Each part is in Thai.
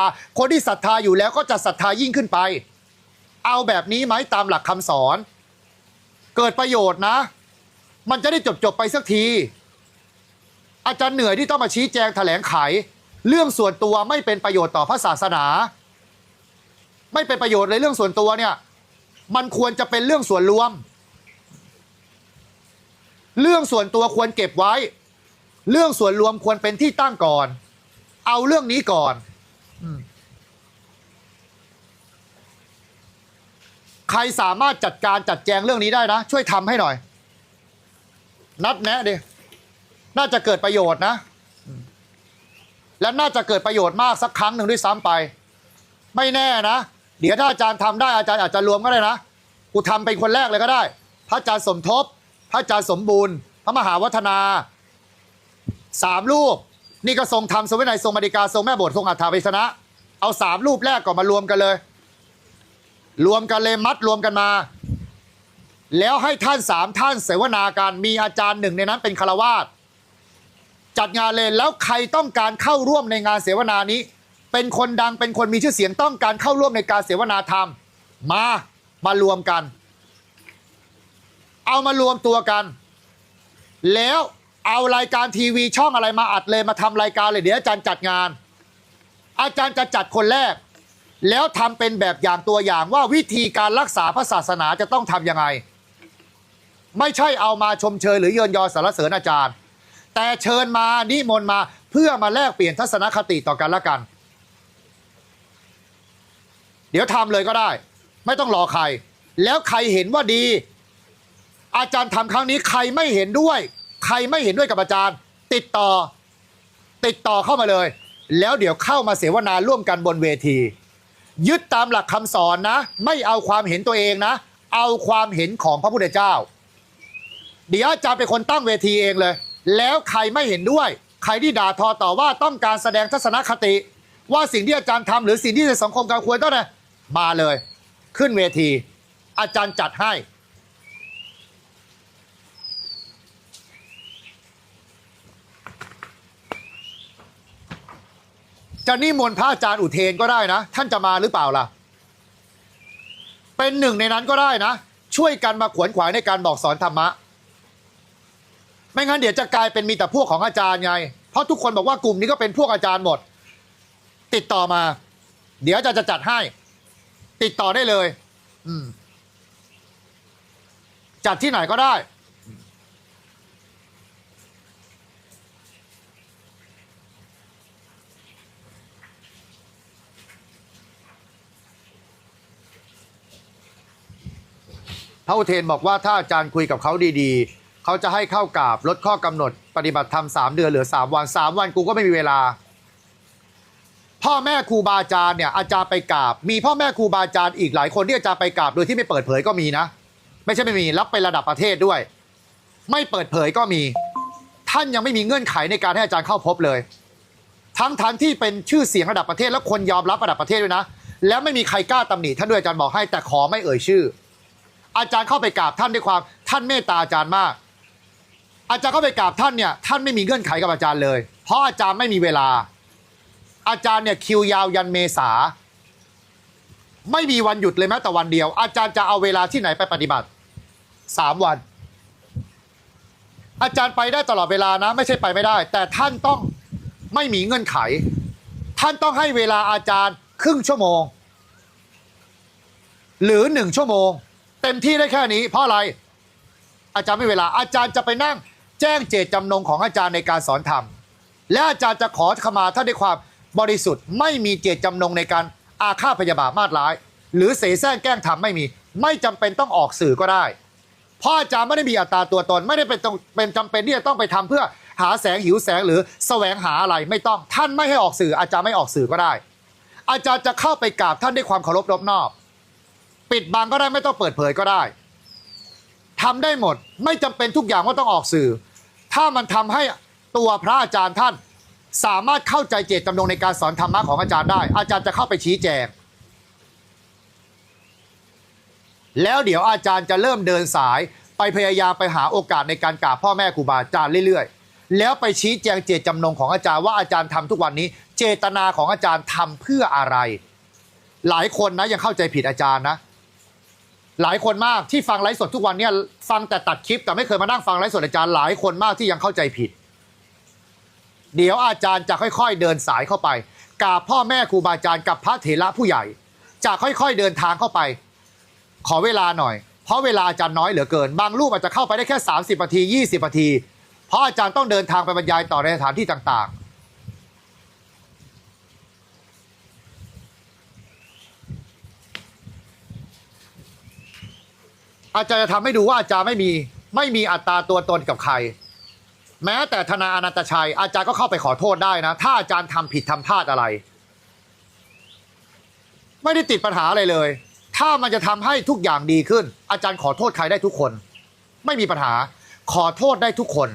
าคนที่ศรัทธาอยู่แล้วก็จะศรัทธายิ่งขึ้นไป เอาแบบนี้ไหมตามหลักคำสอน เกิดประโยชน์นะ มันจะได้จบจบไปสักที อาจารย์เหนื่อยที่ต้องมาชี้แจงแถลงไข เรื่องส่วนตัวไม่เป็นประโยชน์ต่อพระศาสนา ไม่เป็นประโยชน์เลยเรื่องส่วนตัวเนี่ย มันควรจะเป็นเรื่องส่วนรวม เรื่องส่วนตัวควรเก็บไว้ เรื่องส่วนรวมควรเป็นที่ตั้งก่อน เอาเรื่องนี้ก่อน ใครสามารถจัดการจัดแจงเรื่องนี้ได้นะ ช่วยทำให้หน่อย นัดแนะดิน่าจะเกิดประโยชน์นะ และน่าจะเกิดประโยชน์มากสักครั้งหนึ่งด้วยซ้ำไป ไม่แน่นะ เดี๋ยวถ้าอาจารย์ทำได้อาจารย์อาจจะรวมก็ได้นะกูทำเป็นคนแรกเลยก็ได้ พระอาจารย์สมทบ พระอาจารย์สมบูรณ์ พระมหาวัฒนาสามรูป นี่ก็ทรงธรรมทรงวินัยทรงมาดิกาทรงแม่บททรงอัฏฐาเวชนะ เอาสามรูปแรกก่อนมารวมกันเลย รวมกันเลยมัดรวมกันมา แล้วให้ท่านสามท่านเสวนาการมีอาจารย์หนึ่งในนั้นเป็นคารวาสจัดงานเลยแล้วใครต้องการเข้าร่วมในงานเสวนานี้ เป็นคนดังเป็นคนมีชื่อเสียงต้องการเข้าร่วมในการเสวนาธรรม มามารวมกัน เอามารวมตัวกัน แล้ว เอารายการทีวีช่องอะไรมาอัดเลยมาทำรายการเลยเดี๋ยวอาจารย์จัดงาน อาจารย์จะจัดคนแรก แล้วทำเป็นแบบอย่างตัวอย่างว่าวิธีการรักษาพระศาสนาจะต้องทำยังไง ไม่ใช่เอามาชมเชยหรือเยินยอสรรเสริญอาจารย์ แต่เชิญมานิมนต์มาเพื่อมาแลกเปลี่ยนทัศนคติต่อกันละกัน เดี๋ยวทำเลยก็ได้ ไม่ต้องรอใคร แล้วใครเห็นว่าดี อาจารย์ทำครั้งนี้ใครไม่เห็นด้วย ใครไม่เห็นด้วยกับอาจารย์ ติดต่อ ติดต่อเข้ามาเลย แล้วเดี๋ยวเข้ามาเสวนาร่วมกันบนเวที ยึดตามหลักคำสอนนะ ไม่เอาความเห็นตัวเองนะ เอาความเห็นของพระพุทธเจ้า เดี๋ยวอาจารย์เป็นคนตั้งเวทีเองเลย แล้วใครไม่เห็นด้วย ใครที่ด่าทอต่อว่าต้องการแสดงทัศนคติ ว่าสิ่งที่อาจารย์ทำหรือสิ่งที่ในสังคมการควรต้องนะมาเลย ขึ้นเวที อาจารย์จัดให้ จะนิมนต์พระอาจารย์อุเทนก็ได้นะ ท่านจะมาหรือเปล่าล่ะ เป็นหนึ่งในนั้นก็ได้นะ ช่วยกันมาขวนขวายในการบอกสอนธรรมะ ไม่งั้นเดี๋ยวจะกลายเป็นมีแต่พวกของอาจารย์ไง เพราะทุกคนบอกว่ากลุ่มนี้ก็เป็นพวกอาจารย์หมด ติดต่อมา เดี๋ยวอาจารย์จะจัดให้ ติดต่อได้เลย อืมจัดที่ไหนก็ได้ พระอุเทนบอกว่าถ้าอาจารย์คุยกับเขาดีๆ เขาจะให้เข้ากราบลดข้อกำหนด ปฏิบัติธรรมสามเดือนเหลือสามวันสามวันกูก็ไม่มีเวลา พ่อแม่ครูบาอาจารย์เนี่ยอาจารย์ไปกราบ มีพ่อแม่ครูบาอาจารย์อีกหลายคนที่อาจารย์ไปกราบโดยที่ไม่เปิดเผยก็มีนะ ไม่ใช่ไม่มีรับไประดับประเทศด้วย ไม่เปิดเผยก็มี ท่านยังไม่มีเงื่อนไขในการให้อาจารย์เข้าพบเลย ทั้งทันที่เป็นชื่อเสียงระดับประเทศและคนยอมรับระดับประเทศด้วยนะ แล้วไม่มีใครกล้าตำหนิท่านด้วยอาจารย์บอกให้แต่ขอไม่เอ่ยชื่อ อาจารย์เข้าไปกราบท่านด้วยความท่านเมตตาอาจารย์มาก อาจารย์เข้าไปกราบท่านเนี่ยท่านไม่มีเงื่อนไขกับอาจารย์เลย เพราะอาจารย์ไม่มีเวลา อาจารย์เนี่ยคิวยาวยันเมษา ไม่มีวันหยุดเลยแม้แต่วันเดียว อาจารย์จะเอาเวลาที่ไหนไปปฏิบัติสามวัน อาจารย์ไปได้ตลอดเวลานะ ไม่ใช่ไปไม่ได้ แต่ท่านต้องไม่มีเงื่อนไข ท่านต้องให้เวลาอาจารย์ครึ่งชั่วโมง หรือหนึ่งชั่วโมง เต็มที่ได้แค่นี้ เพราะอะไร อาจารย์ไม่เวลา อาจารย์จะไปนั่ง แจ้งเจตจำนงของอาจารย์ในการสอนธรรม และอาจารย์จะขอขมาท่านด้ความบริสุทธิ์ไม่มีเจตจำนงในการอาฆาตพยาบาทมาดร้าย หรือเสแสร้งแกล้งทำไม่มี ไม่จำเป็นต้องออกสื่อก็ได้เพราะอาจารย์ไม่ได้มีอัตราตัวตน ไม่ได้เป็นต้องเป็นจำเป็นที่จะต้องไปทำเพื่อหาแสงหิวแสงหรือแสวงหาอะไรไม่ต้องท่านไม่ให้ออกสื่อ อาจารย์ไม่ออกสื่อก็ได้ อาจารย์จะเข้าไปกราบท่านด้วยความเคารพรบนอบ ปิดบังก็ได้ไม่ต้องเปิดเผยก็ได้ทำได้หมดไม่จำเป็นทุกอย่างว่าต้องออกสื่อ ถ้ามันทำให้ตัวพระอาจารย์ท่าน สามารถเข้าใจเจตจำนงในการสอนธรรมะของอาจารย์ได้ อาจารย์จะเข้าไปชี้แจง แล้วเดี๋ยวอาจารย์จะเริ่มเดินสายไปพยายามไปหาโอกาสในการกราบพ่อแม่ครูบาอาจารย์เรื่อยๆ แล้วไปชี้แจงเจตจำนงของอาจารย์ว่าอาจารย์ทำทุกวันนี้ เจตนาของอาจารย์ทำเพื่ออะไร หลายคนนะยังเข้าใจผิดอาจารย์นะ หลายคนมากที่ฟังไลฟ์สดทุกวันเนี่ยฟังแต่ตัดคลิปแต่ไม่เคยมานั่งฟังไลฟ์สดอาจารย์หลายคนมากที่ยังเข้าใจผิด เดี๋ยวอาจารย์จะค่อย ๆ เดินสายเข้าไปกราบพ่อแม่ครูบาอาจารย์กับพระเถระผู้ใหญ่ จะค่อยๆเดินทางเข้าไป ขอเวลาหน่อย เพราะเวลาอาจารย์น้อยเหลือเกิน บางรูปอาจจะเข้าไปได้แค่ 30นาที 20นาที เพราะอาจารย์ต้องเดินทางไปบรรยายต่อในสถานที่ต่างๆ อาจารย์จะทำให้ดูว่าอาจารย์ไม่มีไม่มีอัตราตัวตนกับใคร แม้แต่ธนาอนันตชัย อาจารย์ก็เข้าไปขอโทษได้นะ ถ้าอาจารย์ทำผิดทำพลาดอะไร ไม่ได้ติดปัญหาอะไรเลย ถ้ามันจะทำให้ทุกอย่างดีขึ้น อาจารย์ขอโทษใครได้ทุกคน ไม่มีปัญหาขอโทษได้ทุกคน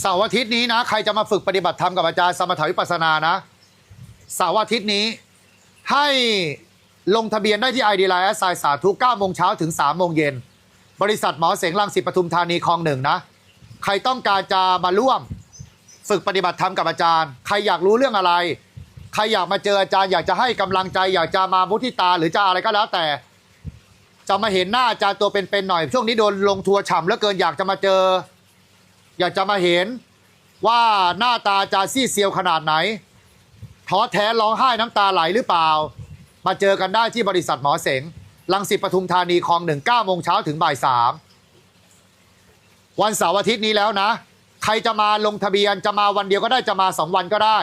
เสาร์อาทิตย์นี้นะ ใครจะมาฝึกปฏิบัติธรรมกับอาจารย์สมถาวิปัสสนานะเสาร์อาทิตย์นี้ให้ลงทะเบียนได้ที่ ID Line แอสไซสาธุ9โมงเช้าถึง 3 โมงเย็น บริษัทหมอเสงลังสิตปทุมธานีคลองหนึ่งนะ ใครต้องการจะมาร่วมฝึกปฏิบัติธรรมกับอาจารย์ ใครอยากรู้เรื่องอะไร ใครอยากมาเจออาจารย์ อยากจะให้กำลังใจ อยากจะมามุทิตาหรือจะอะไรก็แล้วแต่ จะมาเห็นหน้าอาจารย์ตัวเป็นๆหน่อย ช่วงนี้โดนลงทัวร์ฉ่ำเหลือเกินอยากจะมาเจอ อยากจะมาเห็นว่าหน้าตาจาซี่เซียวขนาดไหนท้อแท้ร้องไห้น้ำตาไหลหรือเปล่า มาเจอกันได้ที่บริษัทหมอเสงลังสิตปทุมธานีคลองหนึ่งเก้าโมงเช้าถึงบ่ายสามวันเสาร์อาทิตย์นี้แล้วนะ ใครจะมาลงทะเบียนจะมาวันเดียวก็ได้จะมาสองวันก็ได้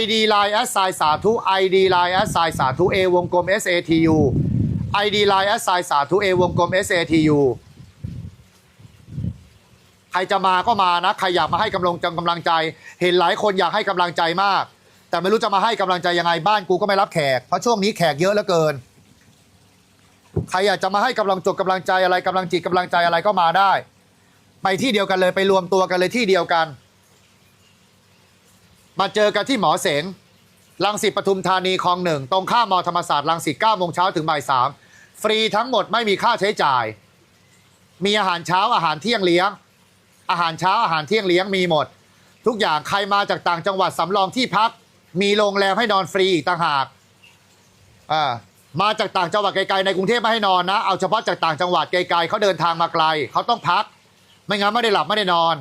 ID Line แอสไซสาธุ ID Line แอสไซสาธุ A วงกลม SATU ID Line แอสไซสาธุ A วงกลม SATU ใครจะมาก็มานะ ใครอยากมาให้กำลังกำลังใจ เห็นหลายคนอยากให้กำลังใจมาก แต่ไม่รู้จะมาให้กำลังใจยังไงบ้านกูก็ไม่รับแขก เพราะช่วงนี้แขกเยอะเหลือเกิน ใครอยากจะมาให้กำลังจกกำลังใจอะไรกำลังจิตกำลังใจอะไรก็มาได้ ไปที่เดียวกันเลยไปรวมตัวกันเลยที่เดียวกัน มาเจอกันที่หมอเสงลังสิตปทุมธานีคลองหนึ่งตรงข้ามมอธรรมศาสตร์ลังสิต9โมงเช้าถึงบ่ายสามฟรีทั้งหมดไม่มีค่าใช้จ่าย มีอาหารเช้าอาหารเที่ยงเลี้ยง อาหารเช้าอาหารเที่ยงเลี้ยงมีหมด ทุกอย่างใครมาจากต่างจังหวัดสำรองที่พัก มีโรงแรมให้นอนฟรีอีกต่างหากอ่ามาจากต่างจังหวัดไกลๆในกรุงเทพไม่ให้นอนนะ เอาเฉพาะจากต่างจังหวัดไกลๆเขาเดินทางมาไกลเขาต้องพัก ไม่งั้นไม่ได้หลับไม่ได้นอน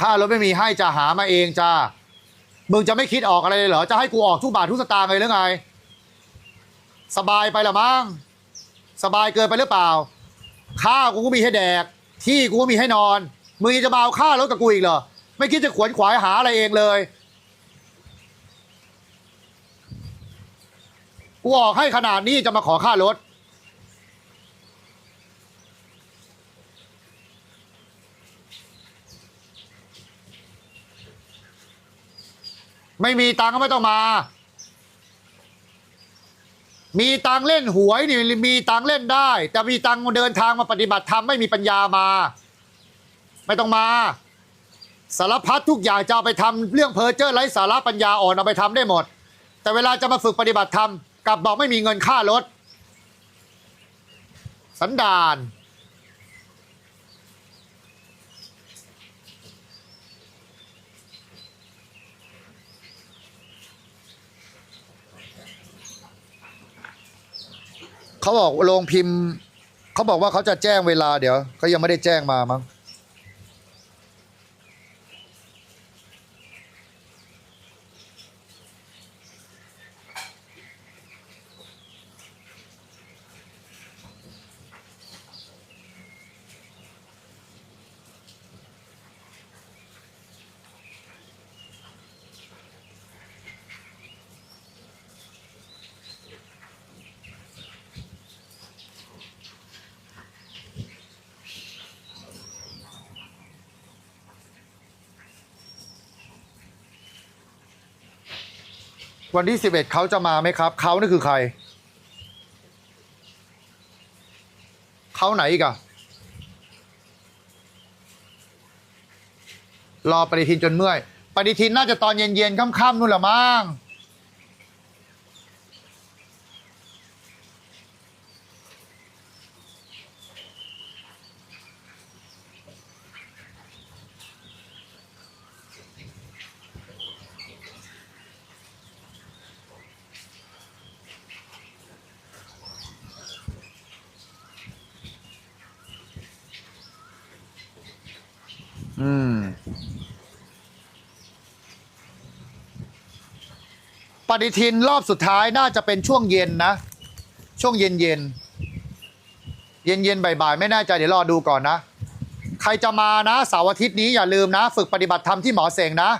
ค่ารถไม่มีให้จะหามาเองจ้ามึงจะไม่คิดออกอะไรเลยเหรอ จะให้กูออกทุกบาททุกสตางค์เลยหรือไง สบายไปละมั้ง สบายเกินไปหรือเปล่า ข้าวกูก็มีให้แดก ที่กูก็มีให้นอน มึงยังจะมาเอาค่ารถกับกูอีกเหรอ ไม่คิดจะขวนขวายหาอะไรเองเลย กูออกให้ขนาดนี้จะมาขอค่ารถ ไม่มีตังก็ไม่ต้องมา มีตังเล่นหวยนี่มีตังเล่นได้ แต่มีตังเดินทางมาปฏิบัติธรรมไม่มีปัญญามา ไม่ต้องมา สารพัดทุกอย่างจะเอาไปทำเรื่องเพอเจอร์ไร้สาระปัญญาอ่อนเอาไปทำได้หมด แต่เวลาจะมาฝึกปฏิบัติธรรมกลับบอกไม่มีเงินค่ารถสันดาน เขาบอกโรงพิมพ์ เขาบอกว่าเขาจะแจ้งเวลาเดี๋ยวเขายังไม่ได้แจ้งมามั้ง วันที่สิบเอ็ดเขาจะมาไหมครับ เขานี่คือใคร เขาไหนอีกอะรอปฏิทินจนเมื่อย ปฏิทินน่าจะตอนเย็นๆค่ำๆนู่นแหละมั้ง ฏิทินรอบสุดท้ายน่าจะเป็นช่วงเย็นนะ ช่วงเย็นเย็นเย็นเย็นบ่ายๆไม่แน่ใจเดี๋ยวรอดูก่อนนะ ใครจะมานะเสาร์อาทิตย์นี้อย่าลืมนะ ฝึกปฏิบัติธรรมที่หมอเสงนะ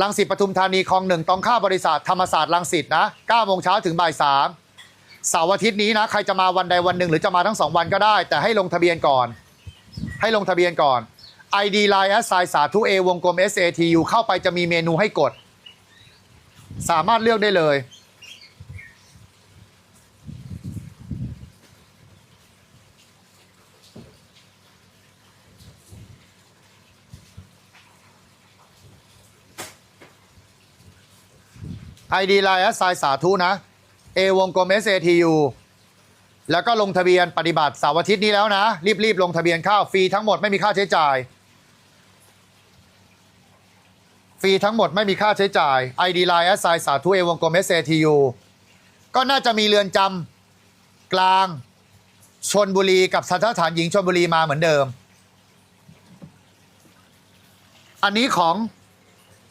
รังสิตปทุมธานีคลองหนึ่งตรงข้าบริษัทธรรมศาสตร์รังสิตนะ9โมงเช้าถึงบ่ายสามเสาร์อาทิตย์นี้นะใครจะมาวันใดวันหนึ่งหรือจะมาทั้งสองวันก็ได้ แต่ให้ลงทะเบียนก่อน ให้ลงทะเบียนก่อน ID Line แอสไซสาธุเอวงกลม SATU เข้าไปจะมีเมนูให้กด สามารถเลือกได้เลย ID Line แอสไซสาธุนะเอวงกลม SATU แล้วก็ลงทะเบียนปฏิบัติเสาร์อาทิตย์นี้แล้วนะ รีบๆ ลงทะเบียนเข้าฟรีทั้งหมดไม่มีค่าใช้จ่าย ฟรีทั้งหมดไม่มีค่าใช้จ่าย ID Line แอสไซสาธุเอวงกลม SATU ก็น่าจะมีเรือนจำกลางชนบุรีกับสถานฐานหญิงชนบุรีมาเหมือนเดิม อันนี้ของ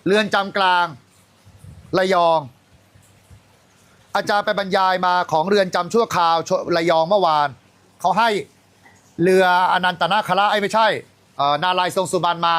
เรือนจำกลางระยอง อาจารย์ไปบรรยายมาของเรือนจำชั่วคราวระยองเมื่อวาน เขาให้เรืออนันตนาคราไอ้ไม่ใช่นาลายทรงสุบรรณมา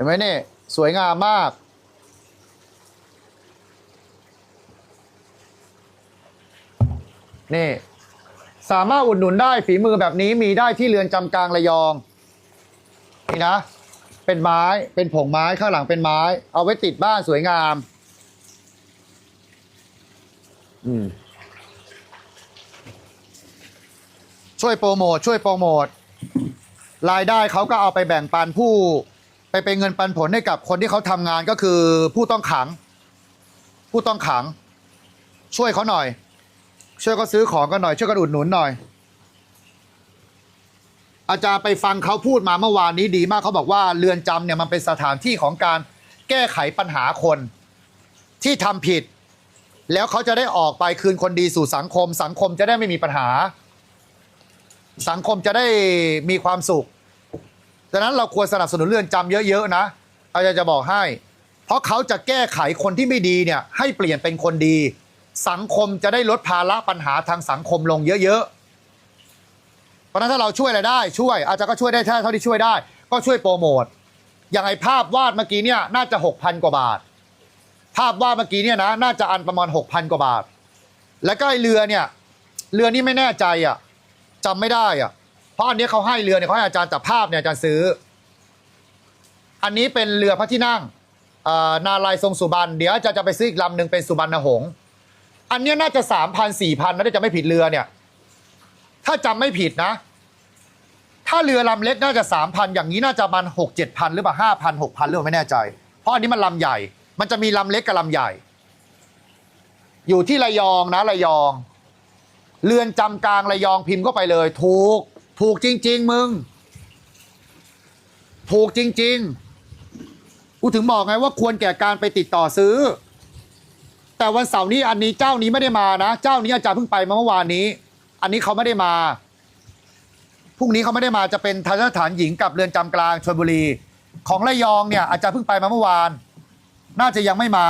ห็นไหมนี่สวยงามมาก นี่ สามารถอุดหนุนได้ฝีมือแบบนี้มีได้ที่เรือนจำกลางระยอง นี่นะ เป็นไม้เป็นผงไม้ข้างหลังเป็นไม้ เอาไว้ติดบ้านสวยงาม อืมช่วยโปรโมทช่วยโปรโมทรายได้เขาก็เอาไปแบ่งปันผู้ ไปเป็นเงินปันผลให้กับคนที่เขาทำงานก็คือผู้ต้องขัง ผู้ต้องขัง ช่วยเขาหน่อย ช่วยเขาซื้อของกันหน่อยช่วยกันอุดหนุนหน่อย อาจารย์ไปฟังเขาพูดมาเมื่อวานนี้ดีมากเขาบอกว่าเรือนจำเนี่ยมันเป็นสถานที่ของการแก้ไขปัญหาคน ที่ทำผิด แล้วเขาจะได้ออกไปคืนคนดีสู่สังคม สังคมจะได้ไม่มีปัญหา สังคมจะได้มีความสุข ดังนั้นเราควรสนับสนุนเรือนจำเยอะๆนะอาจารย์จะบอกให้ เพราะเขาจะแก้ไขคนที่ไม่ดีเนี่ยให้เปลี่ยนเป็นคนดี สังคมจะได้ลดภาระปัญหาทางสังคมลงเยอะๆ เพราะนั้นถ้าเราช่วยอะไรได้ช่วย อาจารย์ก็ช่วยได้เท่าที่ช่วยได้ ก็ช่วยโปรโมทอย่างไอภาพวาดเมื่อกี้เนี่ยน่าจะ6,000กว่าบาท ภาพวาดเมื่อกี้เนี่ยนะน่าจะอันประมาณ6,000กว่าบาท แล้วก็ไอเรือเนี่ยเรือนี่ไม่แน่ใจอะจำไม่ได้อะ ราะอันนี้เขาให้เรือเนี่ยเขาให้อาจารย์แต่ภาพเนี่ยอาจารย์ซื้อ อันนี้เป็นเรือพระที่นั่งนาลายทรงสุบรรณเดี๋ยวจะจะไปซื้ออีกลำหนึ่งเป็นสุบรรณหงษ์อันนี้น่าจะสามพันสี่พันนะถ้าจะไม่ผิดเรือเนี่ย ถ้าจำไม่ผิดนะ ถ้าเรือลำเล็กน่าจะสามพันอย่างนี้น่าจะมันหกเจ็ดพันหรือเปล่าห้าพันหกพันหรือเปล่าไม่แน่ใจ เพราะอันนี้มันลำใหญ่ มันจะมีลำเล็กกับลำใหญ่ อยู่ที่ระยองนะระยอง เรือนจำกลางระยองพิมพ์เข้าไปเลยถูก ถูกจริง ๆ มึง ถูกจริง ๆ กูถึงบอกไงว่าควรแก่การไปติดต่อซื้อ แต่วันเสาร์นี้อันนี้เจ้านี้ไม่ได้มานะ เจ้านี้อาจารย์เพิ่งไปมาเมื่อวานนี้ อันนี้เขาไม่ได้มาพรุ่งนี้เขาไม่ได้มาจะเป็นทันสถานหญิงกับเรือนจำกลางชลบุรี ของระยองเนี่ย อาจารย์เพิ่งไปมาเมื่อวาน น่าจะยังไม่มา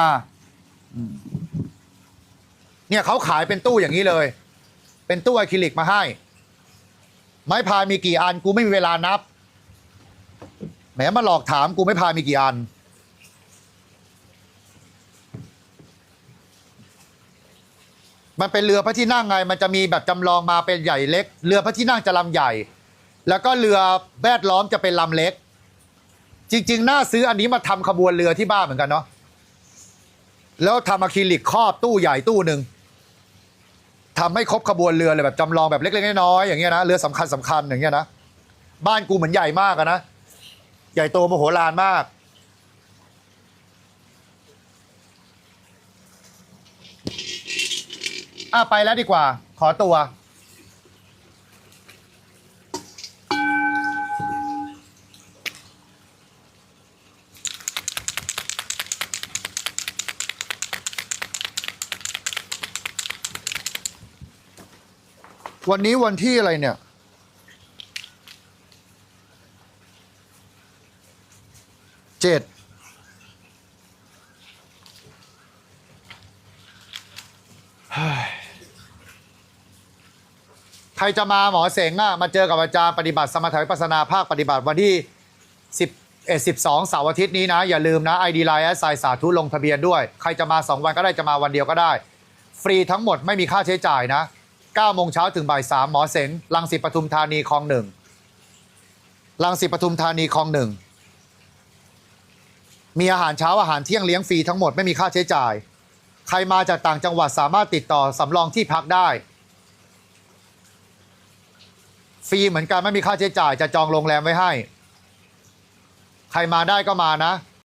เนี่ยเขาขายเป็นตู้อย่างนี้เลย เป็นตู้อะคริลิกมาให้ ไม้พายมีกี่อัน กูไม่มีเวลานับแหมมาหลอกถามกูไม่พายมีกี่อัน มันเป็นเรือพระที่นั่งไง มันจะมีแบบจำลองมาเป็นใหญ่เล็ก เรือพระที่นั่งจะลำใหญ่ แล้วก็เรือแวดล้อมจะเป็นลำเล็ก จริง ๆ น่าซื้ออันนี้มาทำขบวนเรือที่บ้านเหมือนกันเนาะแล้วทำอะคริลิกครอบตู้ใหญ่ตู้หนึ่ง ทำให้ครบขบวนเรือเลยแบบจำลองแบบเล็กๆน้อยๆอย่างเงี้ยนะเรือสำคัญสำคัญอย่างเงี้ยนะบ้านกูเหมือนใหญ่มากอะนะใหญ่โตมโหฬารมาก อะไปแล้วดีกว่า ขอตัว วันนี้วันที่อะไรเนี่ย เจ็ด ใครจะมาหมอเสงอะ มาเจอกับอาจารย์ปฏิบัติสมถะวิปัสสนาภาคปฏิบัติวันที่10เอ็ด12เสาร์อาทิตย์นี้นะ อย่าลืมนะ ID Line แอสไซสาธุลงทะเบียนด้วย ใครจะมา2วันก็ได้จะมาวันเดียวก็ได้ ฟรีทั้งหมดไม่มีค่าใช้จ่ายนะ 9โมงเช้าถึงบ่าย3หมอเสงลังสิตปทุมธานีคลองหนึ่งลังสิตปทุมธานีคลองหนึ่งมีอาหารเช้าอาหารเที่ยงเลี้ยงฟรีทั้งหมดไม่มีค่าใช้จ่าย ใครมาจากต่างจังหวัดสามารถติดต่อสำรองที่พักได้ ฟรีเหมือนกันไม่มีค่าใช้จ่ายจะจองโรงแรมไว้ให้ ใครมาได้ก็มานะ